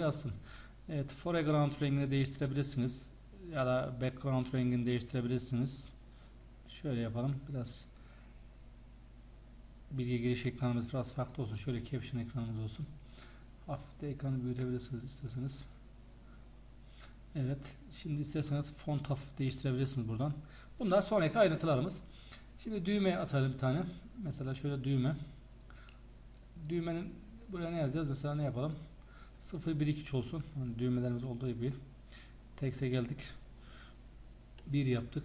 yazsın. Evet, foreground rengini değiştirebilirsiniz. Ya da background rengini değiştirebilirsiniz. Şöyle yapalım. Biraz bilgi giriş ekranımız biraz farklı olsun. Şöyle caption ekranımız olsun. Hafif de ekranı büyütebilirsiniz isterseniz. Evet. Şimdi isterseniz font hafif değiştirebilirsiniz buradan. Bunlar sonraki ayrıntılarımız. Şimdi düğme atalım bir tane. Mesela şöyle düğme. Düğmenin buraya ne yazacağız? Mesela ne yapalım? 0 1 2 olsun. Yani düğmelerimiz olduğu gibi. Text'e geldik. 1 yaptık.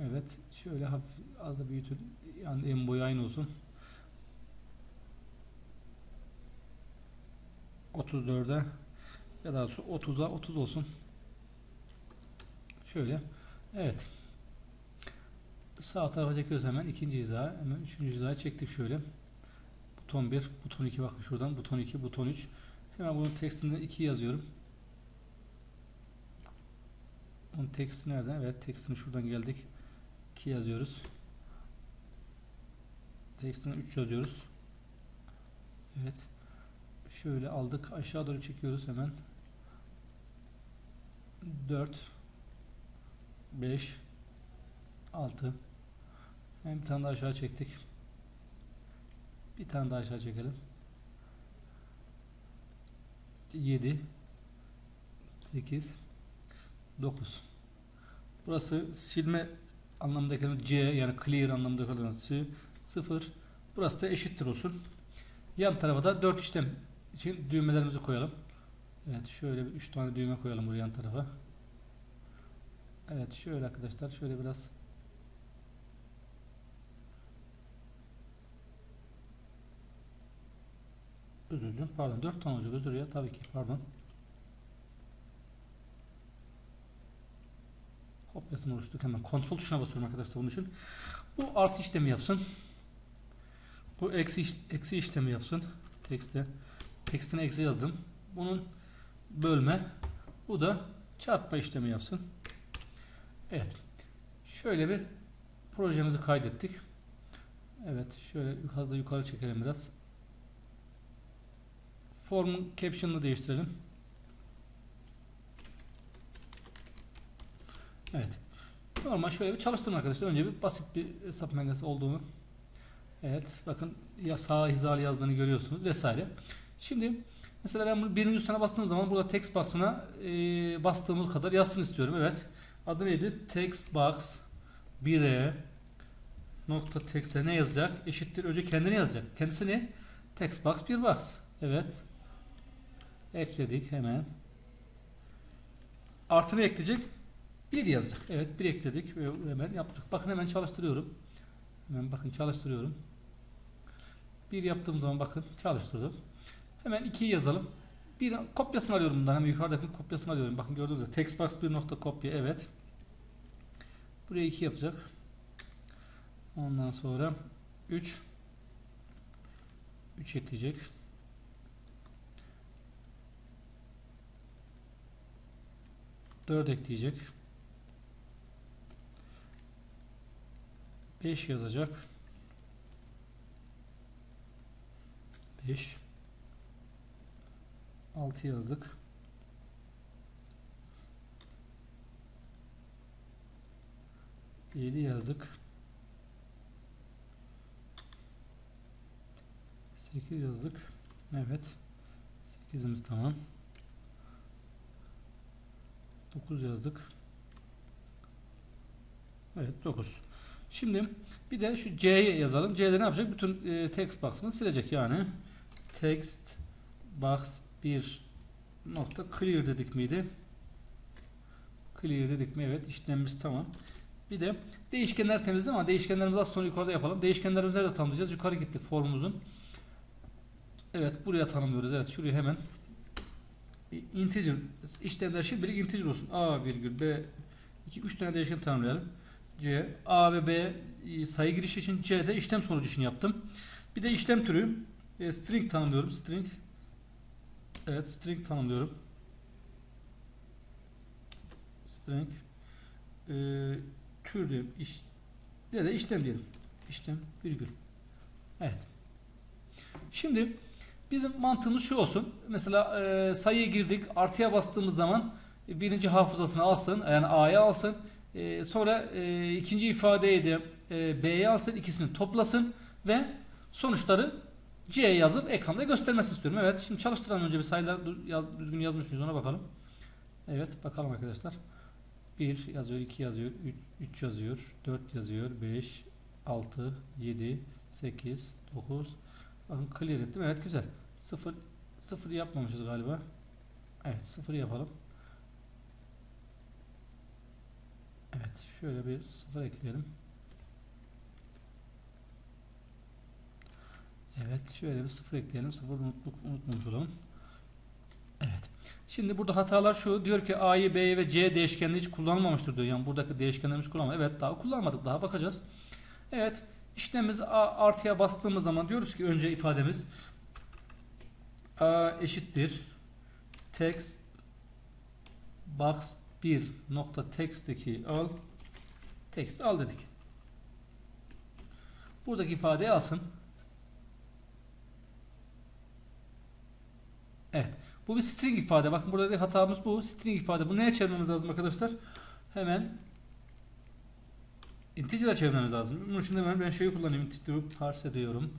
Evet. Şöyle hafif az da büyütün. Yani en boyu aynı olsun. 34'e ya da 30'a 30 olsun. Şöyle. Evet. Sağ tarafa çekiyoruz hemen. ikinci hiza. Hemen üçüncü hizaya çektik şöyle. Buton 1, buton 2 bakın şuradan. Buton 2, buton 3. Hemen bunun tekstinde 2 yazıyorum. Bunun teksti nerede? Evet tekstini şuradan geldik. 2 yazıyoruz. Tekstini 3 yazıyoruz. Evet. Şöyle aldık. Aşağı doğru çekiyoruz hemen. 4 5 6 Hem bir tane daha aşağı çektik. Bir tane daha aşağı çekelim. 7 8 9 Burası silme anlamındaki C yani clear anlamındaki olan C 0 Burası da eşittir olsun. Yan tarafa da 4 işlem için düğmelerimizi koyalım. Evet şöyle 3 tane düğme koyalım buraya yan tarafa. Evet şöyle arkadaşlar şöyle biraz özür pardon 4 tane olacak. Özür ya tabii ki. Pardon. Kopyasını oluşturduk. Hemen kontrol tuşuna basıyorum arkadaşlar bunun için. Bu artı işlemi yapsın. Bu eksi, eksi işlemi yapsın. Tekste tekstine eksi yazdım. Bunun bölme bu da çarpma işlemi yapsın. Evet. Şöyle bir projemizi kaydettik. Evet şöyle fazla yukarı çekelim biraz formun caption'ını değiştirelim evet normal şöyle bir çalıştırın arkadaşlar önce bir basit bir hesap menası olduğunu evet bakın ya sağ hizalı yazdığını görüyorsunuz vesaire şimdi Mesela ben bunu birinci üstüne bastığım zaman burada text box'ına e, bastığımız kadar yazsın istiyorum. Evet. Adı neydi? Text box 1'e nokta text'e ne yazacak? Eşittir. Önce kendini yazacak. Kendisi ne? Text box 1 box. Evet. Ekledik hemen. Artı ne ekleyecek? 1 yazacak. Evet 1 ekledik hemen yaptık. Bakın hemen çalıştırıyorum. Hemen bakın çalıştırıyorum. 1 yaptığım zaman bakın çalıştırdım. Hemen 2'yi yazalım. Bir kopyasını alıyorum bundan. Hemen yukarıdaki kopyasını alıyorum. Bakın gördüğünüz gibi textbox bir nokta kopya. Evet. Buraya 2 yapacak. Ondan sonra 3 3 ekleyecek. Dört ekleyecek. 5 yazacak. 5 6 yazdık. Yedi yazdık. Sekiz yazdık. Evet. Sekizimiz tamam. Dokuz yazdık. Evet dokuz. Şimdi bir de şu C'ye yazalım. C'de ne yapacak? Bütün e, text box'ımı silecek yani. Text box bir nokta clear dedik miydi? Clear dedik mi? Evet işlemimiz tamam. Bir de değişkenler temizle ama değişkenlerimizi az sonra yukarıda yapalım. Değişkenlerimizi nerede tanımlayacağız? Yukarı gittik formumuzun. Evet buraya tanımlıyoruz. Evet şuraya hemen integer işlemler şimdilik integer olsun. A virgül B 2 3 tane değişken tanımlayalım. C A ve B e, sayı girişi için C de işlem sonucu için yaptım. Bir de işlem türü e, string tanımlıyorum. String Evet string tanımlıyorum. String e, tür diyelim. İş, ya da işlem diyelim. İşlem virgül. Evet. Şimdi Bizim mantığımız şu olsun. Mesela e, sayıyı girdik. Artıya bastığımız zaman e, birinci hafızasını alsın. Yani A'ya alsın. E, sonra e, ikinci ifadeyi de e, B'ye alsın. ikisini toplasın ve sonuçları C'ye yazıp ekranda göstermesini istiyorum. Evet. Şimdi çalıştıran önce bir sayılar yaz- düzgün yazmış mıyız ona bakalım. Evet. Bakalım arkadaşlar. 1 yazıyor, 2 yazıyor, 3 yazıyor, 4 yazıyor, 5, 6, 7, 8, 9. Bakın clear ettim. Evet güzel. 0 0 yapmamışız galiba. Evet 0 yapalım. Evet şöyle bir 0 ekleyelim. Evet şöyle bir 0 ekleyelim. 0 unutluk unutmamış olalım. Evet. Şimdi burada hatalar şu. Diyor ki A'yı, B'yi ve C değişkenini hiç kullanılmamıştır diyor. Yani buradaki değişkenlerimiz hiç. Evet daha kullanmadık. Daha bakacağız. Evet. İşlemimiz artıya bastığımız zaman diyoruz ki önce ifademiz A eşittir text box 1 nokta text'teki al text al dedik. Buradaki ifadeyi alsın. Evet. Bu bir string ifade. Bakın burada da hatamız bu. String ifade. Bu neye çevirmemiz lazım arkadaşlar? Hemen integer'a çevirmemiz lazım. Bunun için de hemen ben şeyi kullanayım. Into parse diyorum.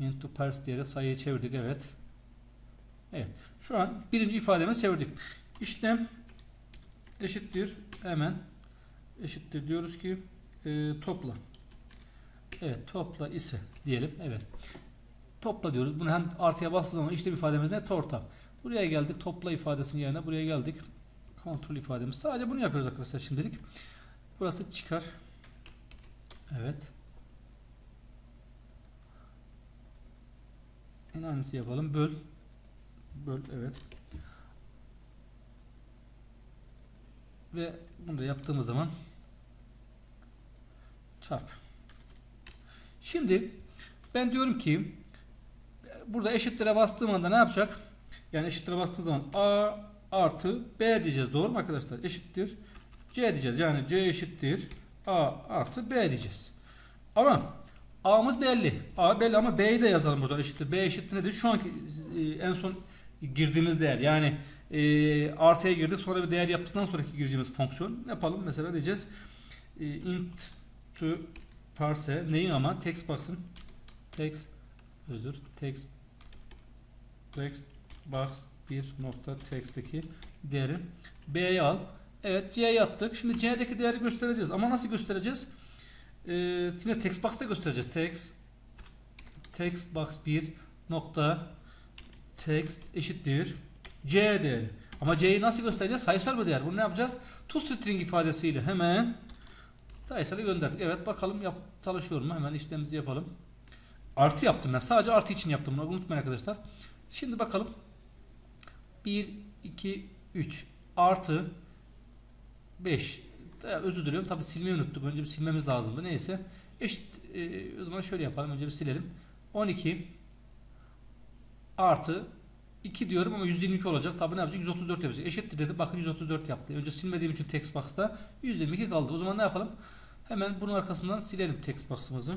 Into parse diyerek sayıyı çevirdik. Evet. Evet. Şu an birinci ifademizi çevirdik. İşlem eşittir. Hemen eşittir diyoruz ki e, topla. Evet. Topla ise diyelim. Evet. Topla diyoruz. Bunu hem artıya bastığı zaman işlem ifademiz ne? Torta. Buraya geldik. Topla ifadesinin yerine buraya geldik. Kontrol ifademiz. Sadece bunu yapıyoruz arkadaşlar şimdilik. Burası çıkar. Evet. En aynısı yapalım. Böl. Böl. Evet. Ve bunu da yaptığımız zaman çarp. Şimdi ben diyorum ki burada eşittir'e bastığım anda ne yapacak? Yani eşittir'e bastığım zaman A artı B diyeceğiz. Doğru mu arkadaşlar? Eşittir C diyeceğiz. Yani C eşittir A artı B diyeceğiz. Ama A'mız belli. A belli ama B'yi de yazalım burada eşittir. B eşittir nedir? Şu anki e, en son girdiğimiz değer. Yani e, artıya girdik sonra bir değer yaptıktan sonraki gireceğimiz fonksiyon. Ne yapalım? Mesela diyeceğiz e, int to parse neyin ama text box'ın text özür text text box bir nokta text'teki değeri B'ye al. Evet C'ye attık. Şimdi C'deki değeri göstereceğiz. Ama nasıl göstereceğiz? Ee, yine text box'ta göstereceğiz. Text text box 1 nokta text eşittir C değeri. Ama C'yi nasıl göstereceğiz? Sayısal bir değer. Bunu ne yapacağız? toString ifadesiyle hemen sayısala gönderdik. Evet bakalım yap, çalışıyor mu? Hemen işlemimizi yapalım. Artı yaptım ben. Sadece artı için yaptım. Bunu unutmayın arkadaşlar. Şimdi bakalım. 1, 2, 3 artı 5 ya, özür diliyorum. Tabi silmeyi unuttuk. Önce bir silmemiz lazımdı. Neyse. Eşit e, o zaman şöyle yapalım. Önce bir silelim. 12 artı 2 diyorum ama 122 olacak. Tabi ne yapacak? 134 yapacak. Eşittir dedi. Bakın 134 yaptı. Önce silmediğim için text box'ta 122 kaldı. O zaman ne yapalım? Hemen bunun arkasından silelim text box'ımızı.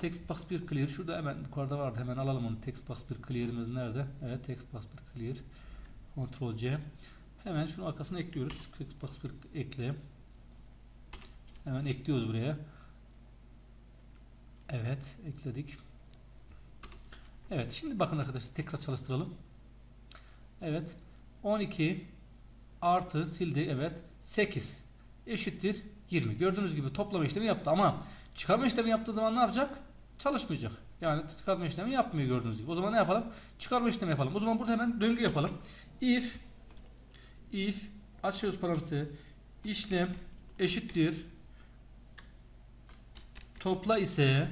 Text box 1 clear. Şurada hemen yukarıda vardı. Hemen alalım onu. Text box 1 clear'imiz nerede? Evet text box 1 clear. Ctrl C. Hemen şunun arkasına ekliyoruz. Text box 1 ekle. Hemen ekliyoruz buraya. Evet ekledik. Evet şimdi bakın arkadaşlar tekrar çalıştıralım. Evet 12 artı sildi evet 8 eşittir 20. Gördüğünüz gibi toplama işlemi yaptı ama çıkarma işlemi yaptığı zaman ne yapacak? Çalışmayacak. Yani çıkarma işlemi yapmıyor gördüğünüz gibi. O zaman ne yapalım? Çıkarma işlemi yapalım. O zaman burada hemen döngü yapalım. If if açıyoruz parantezi işlem eşittir topla ise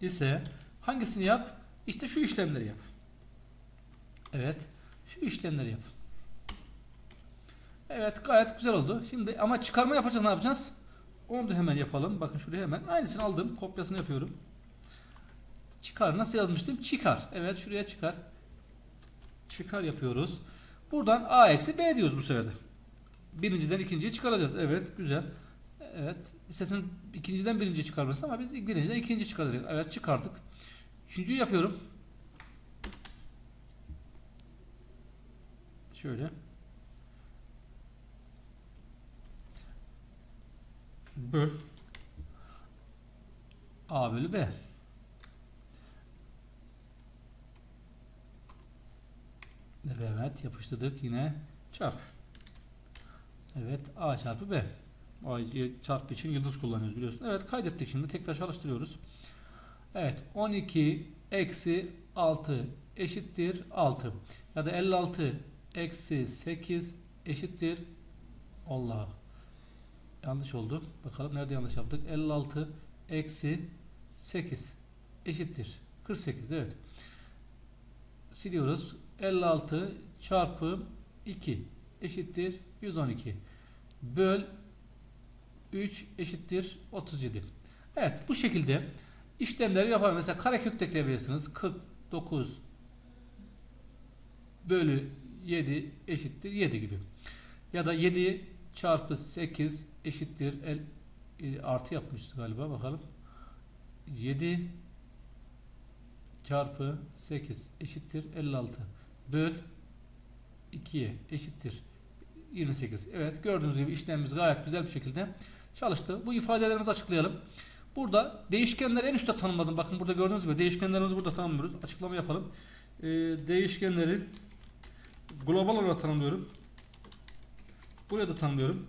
ise hangisini yap? İşte şu işlemleri yap. Evet. Şu işlemleri yap. Evet gayet güzel oldu. Şimdi ama çıkarma yapacağız ne yapacağız? Onu da hemen yapalım. Bakın şuraya hemen aynısını aldım. Kopyasını yapıyorum. Çıkar. Nasıl yazmıştım? Çıkar. Evet şuraya çıkar. Çıkar yapıyoruz. Buradan a eksi b diyoruz bu sefer. Birinciden ikinciyi çıkaracağız. Evet güzel. Evet. İsterseniz ikinciden birinci çıkarmasın ama biz birinciden ikinci çıkaracağız. Evet çıkardık. Üçüncüyü yapıyorum. Şöyle. Böl. A bölü B. Evet yapıştırdık yine çarp. Evet A çarpı B. A çarpı için yıldız kullanıyoruz biliyorsun. Evet kaydettik şimdi tekrar çalıştırıyoruz. Evet 12 eksi 6 eşittir 6. Ya da 56 eksi 8 eşittir Allah. Yanlış oldu. Bakalım nerede yanlış yaptık. 56 eksi 8 eşittir. 48 evet. Siliyoruz. 56 çarpı 2 eşittir 112. Böl 3 eşittir 37. Evet bu şekilde işlemleri yapar. Mesela karekök de ekleyebilirsiniz. 49 bölü 7 eşittir 7 gibi. Ya da 7 çarpı 8 eşittir el, e, artı yapmışız galiba bakalım. 7 çarpı 8 eşittir 56 böl 2'ye eşittir 28. Evet gördüğünüz gibi işlemimiz gayet güzel bir şekilde çalıştı. Bu ifadelerimizi açıklayalım. Burada değişkenleri en üstte tanımladım. Bakın burada gördüğünüz gibi değişkenlerimizi burada tanımlıyoruz. Açıklama yapalım. Ee, değişkenleri global olarak tanımlıyorum. Buraya da tanımlıyorum.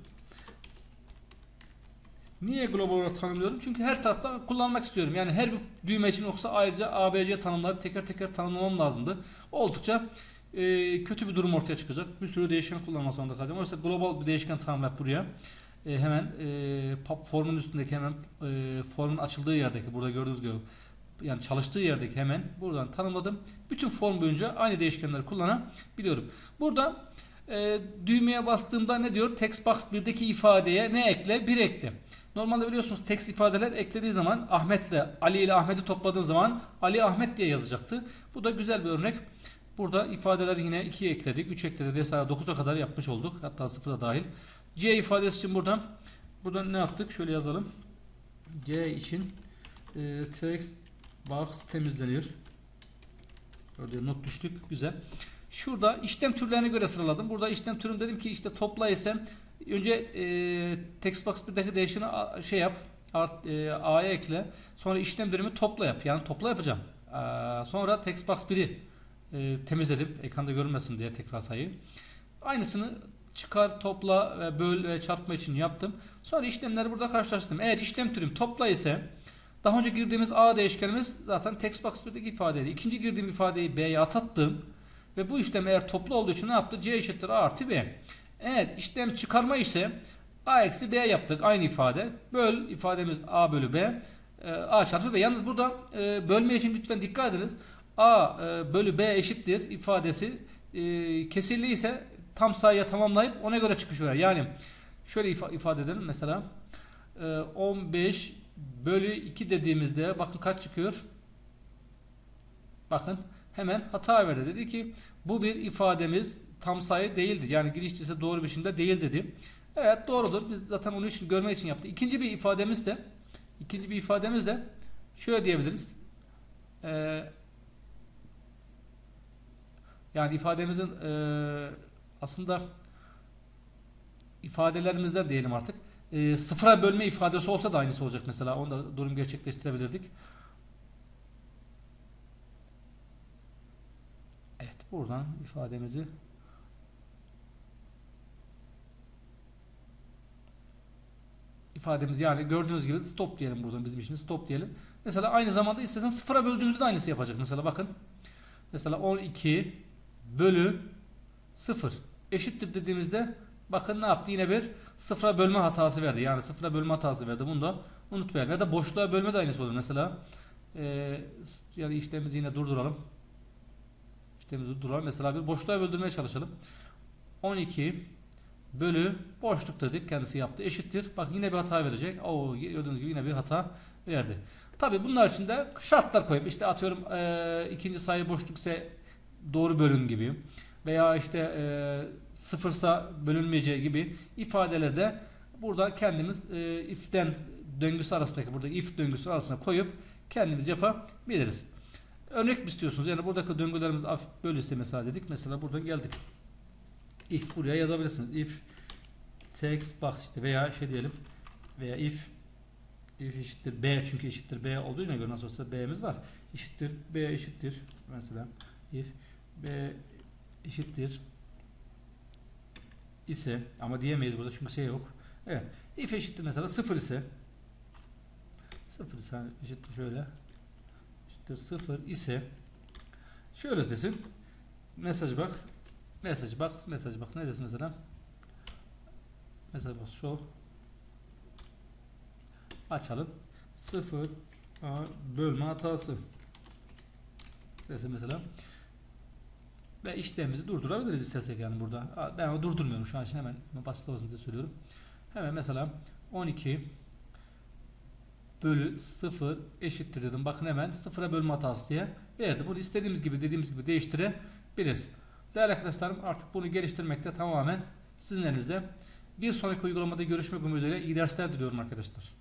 Niye global olarak tanımlıyorum? Çünkü her tarafta kullanmak istiyorum. Yani her bir düğme için yoksa ayrıca ABC tanımları teker teker tanımlamam lazımdı. Oldukça e, kötü bir durum ortaya çıkacak. Bir sürü değişken kullanmak zorunda kalacağım. Oysa global bir değişken tanımlayıp buraya e, hemen e, formun üstündeki hemen e, formun açıldığı yerdeki burada gördüğünüz gibi yani çalıştığı yerdeki hemen buradan tanımladım. Bütün form boyunca aynı değişkenleri kullanabiliyorum. Burada e, düğmeye bastığımda ne diyor? Text box 1'deki ifadeye ne ekle? 1 ekle. Normalde biliyorsunuz text ifadeler eklediği zaman Ahmet'le Ali ile Ahmet'i topladığım zaman Ali Ahmet diye yazacaktı. Bu da güzel bir örnek. Burada ifadeleri yine 2'ye ekledik, 3 ekledik vesaire 9'a kadar yapmış olduk. Hatta 0'a dahil. C ifadesi için buradan buradan ne yaptık? Şöyle yazalım. C için e, text box temizleniyor. Orada not düştük. Güzel. Şurada işlem türlerine göre sıraladım. Burada işlem türüm dedim ki işte topla ise önce e, text box 1'deki değişeni şey yap art, e, ekle. Sonra işlem birimi topla yap. Yani topla yapacağım. E, sonra text box 1'i e, temizledim. Ekranda görünmesin diye tekrar sayayım. Aynısını çıkar, topla, ve böl ve çarpma için yaptım. Sonra işlemleri burada karşılaştırdım. Eğer işlem türüm topla ise daha önce girdiğimiz A değişkenimiz zaten text box 1'deki ifadeydi. İkinci girdiğim ifadeyi B'ye atattım. Ve bu işlem eğer toplu olduğu için ne yaptı? C eşittir A artı B. Eğer işlem çıkarma ise A eksi B yaptık. Aynı ifade. Böl ifademiz A bölü B. E, A çarpı B. Yalnız burada e, bölme için lütfen dikkat ediniz. A e, bölü B eşittir ifadesi e, kesirli ise tam sayıya tamamlayıp ona göre çıkış verir. Yani şöyle ifade edelim mesela e, 15 bölü 2 dediğimizde bakın kaç çıkıyor? Bakın hemen hata verdi. Dedi ki bu bir ifademiz tam sayı değildir. Yani girişçisi doğru biçimde değil dedi. Evet doğrudur. Biz zaten onun için görmek için yaptık. İkinci bir ifademiz de ikinci bir ifademiz de şöyle diyebiliriz. Ee, yani ifademizin e, aslında ifadelerimizden diyelim artık. E, sıfıra bölme ifadesi olsa da aynısı olacak mesela. Onu da durum gerçekleştirebilirdik. Evet buradan ifademizi ifademiz yani gördüğünüz gibi stop diyelim buradan bizim için stop diyelim. Mesela aynı zamanda istesen sıfıra böldüğümüzde de aynısı yapacak. Mesela bakın. Mesela 12 bölü 0 eşittir dediğimizde bakın ne yaptı? Yine bir sıfıra bölme hatası verdi. Yani sıfıra bölme hatası verdi. Bunu da unutmayalım. Ya da boşluğa bölme de aynısı olur. Mesela e, yani işlemimizi yine durduralım. İşlemimizi durduralım. Mesela bir boşluğa böldürmeye çalışalım. 12 bölü boşluk dedik. Kendisi yaptı. Eşittir. Bak yine bir hata verecek. Oo, gördüğünüz gibi yine bir hata verdi. Tabi bunlar için de şartlar koyup işte atıyorum e, ikinci sayı boşluk ise doğru bölün gibi veya işte e, sıfırsa bölünmeyeceği gibi ifadelerde burada kendimiz e, if'ten döngüsü arasındaki burada if döngüsü arasına koyup kendimiz yapabiliriz. Örnek mi istiyorsunuz? Yani buradaki döngülerimiz af bölüse mesela dedik. Mesela buradan geldik. if buraya yazabilirsiniz. If text box işte veya şey diyelim veya if if eşittir b çünkü eşittir b olduğuna göre nasıl olsa b'miz var. Eşittir b eşittir mesela if b eşittir ise ama diyemeyiz burada çünkü şey yok. Evet. If eşittir mesela 0 ise 0 ise hani eşittir şöyle eşittir 0 ise şöyle desin mesaj bak mesaj bak mesaj bak ne desin mesela mesaj bak şu açalım 0 bölme hatası desin mesela ve işlemimizi durdurabiliriz istersek yani burada. Ben onu durdurmuyorum şu an için hemen basit olsun diye söylüyorum. Hemen mesela 12 bölü 0 eşittir dedim. Bakın hemen 0'a bölme hatası diye verdi. Bunu istediğimiz gibi dediğimiz gibi değiştirebiliriz. Değerli arkadaşlarım artık bunu geliştirmekte tamamen sizin elinizde. Bir sonraki uygulamada görüşmek ümidiyle iyi dersler diliyorum arkadaşlar.